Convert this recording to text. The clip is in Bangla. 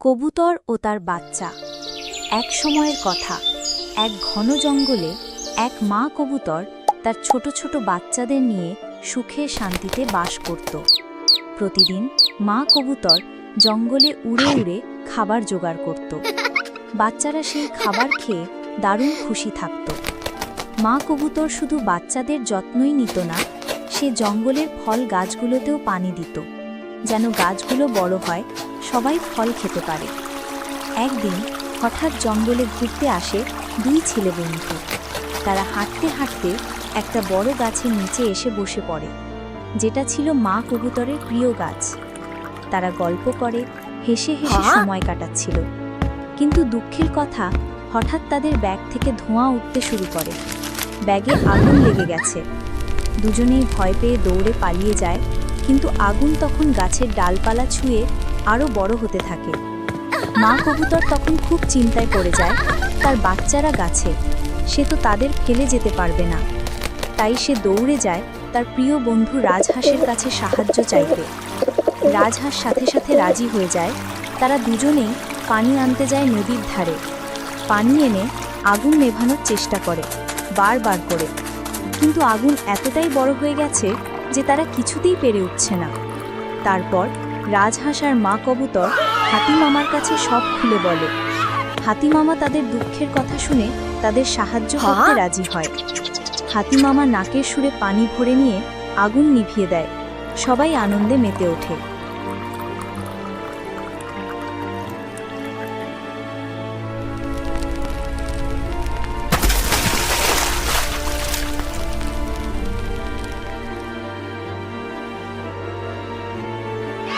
কবুতর ও তার বাচ্চা। এক সময়ের কথা। এক ঘন জঙ্গলে এক মা কবুতর তার ছোট ছোট বাচ্চাদের নিয়ে সুখে শান্তিতে বাস করত। প্রতিদিন মা কবুতর জঙ্গলে উড়ে উড়ে খাবার জোগাড় করত। বাচ্চারা সেই খাবার খেয়ে দারুণ খুশি থাকত। মা কবুতর শুধু বাচ্চাদের যত্নই নিত না, সে জঙ্গলের ফল গাছগুলোতেও পানি দিত। যেন গাছগুলো বড় হয় সবাই ফল খেতে পারে। একদিন হঠাৎ জঙ্গলে ঘুরতে আসে দুই ছেলে বন্ধু। তারা হাঁটতে হাঁটতে একটা বড় গাছের নিচে এসে বসে পড়ে যেটা ছিল মা কবুতরের প্রিয় গাছ। তারা গল্প করে হেসে হেসে সময় কাটাচ্ছিল। কিন্তু দুঃখের কথা হঠাৎ তাদের ব্যাগ থেকে ধোঁয়া উঠতে শুরু করে। ব্যাগে আগুন লেগে গেছে। দুজনেই ভয় পেয়ে দৌড়ে পালিয়ে যায় কিন্তু আগুন তখন গাছের ডালপালা ছুঁয়ে আরও বড় হতে থাকে। মা কবুতর তখন খুব চিন্তায় পড়ে যায়, তার বাচ্চারা গাছে, সে তো তাদের ফেলে যেতে পারবে না। তাই সে দৌড়ে যায় তার প্রিয় বন্ধু রাজহাঁসের কাছে সাহায্য চাইতে। রাজহাঁস সাথে সাথে রাজি হয়ে যায়, তারা দুজনেই পানি আনতে যায় নদীর ধারে। পানি এনে আগুন নেভানোর চেষ্টা করে, বারবার করে। কিন্তু আগুন এতটাই বড় হয়ে গেছে যে তারা কিছুতেই পেরে উঠছে না। তারপর রাজহাঁস আর মা কবুতর হাতিমামার কাছে সব খুলে বলে। হাতিমামা তাদের দুঃখের কথা শুনে তাদের সাহায্য করতে রাজি হয়। হাতিমামা নাকের সুরে পানি ভরে নিয়ে আগুন নিভিয়ে দেয়। সবাই আনন্দে মেতে ওঠে।